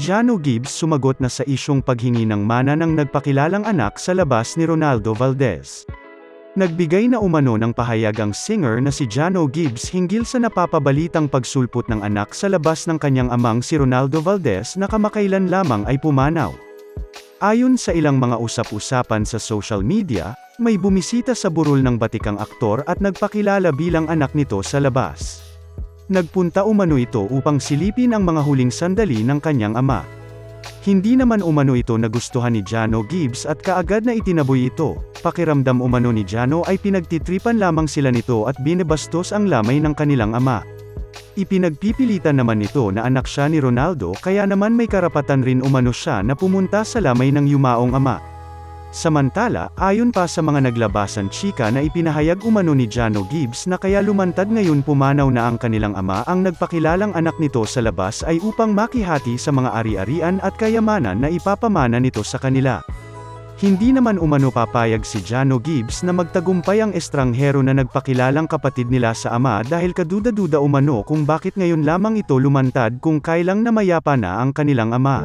Jano Gibbs sumagot na sa isyong paghingi ng mana ng nagpakilalang anak sa labas ni Ronaldo Valdez. Nagbigay na umano ng pahayag ang singer na si Jano Gibbs hinggil sa napapabalitang pagsulpot ng anak sa labas ng kanyang amang si Ronaldo Valdez na kamakailan lamang ay pumanaw. Ayon sa ilang mga usap-usapan sa social media, may bumisita sa burol ng batikang aktor at nagpakilala bilang anak nito sa labas. Nagpunta umano ito upang silipin ang mga huling sandali ng kanyang ama. Hindi naman umano ito nagustuhan ni Jano Gibbs at kaagad na itinaboy ito. Pakiramdam umano ni Jano ay pinagtitripan lamang sila nito at binebastos ang lamay ng kanilang ama. Ipinagpipilitan naman nito na anak siya ni Ronaldo kaya naman may karapatan rin umano siya na pumunta sa lamay ng yumaong ama. Samantala, ayon pa sa mga naglabasan chika na ipinahayag umano ni Jano Gibbs na kaya lumantad ngayon pumanaw na ang kanilang ama ang nagpakilalang anak nito sa labas ay upang makihati sa mga ari-arian at kayamanan na ipapamana nito sa kanila. Hindi naman umano papayag si Jano Gibbs na magtagumpay ang estranghero na nagpakilalang kapatid nila sa ama dahil kaduda-duda umano kung bakit ngayon lamang ito lumantad kung kailang namayapa na ang kanilang ama.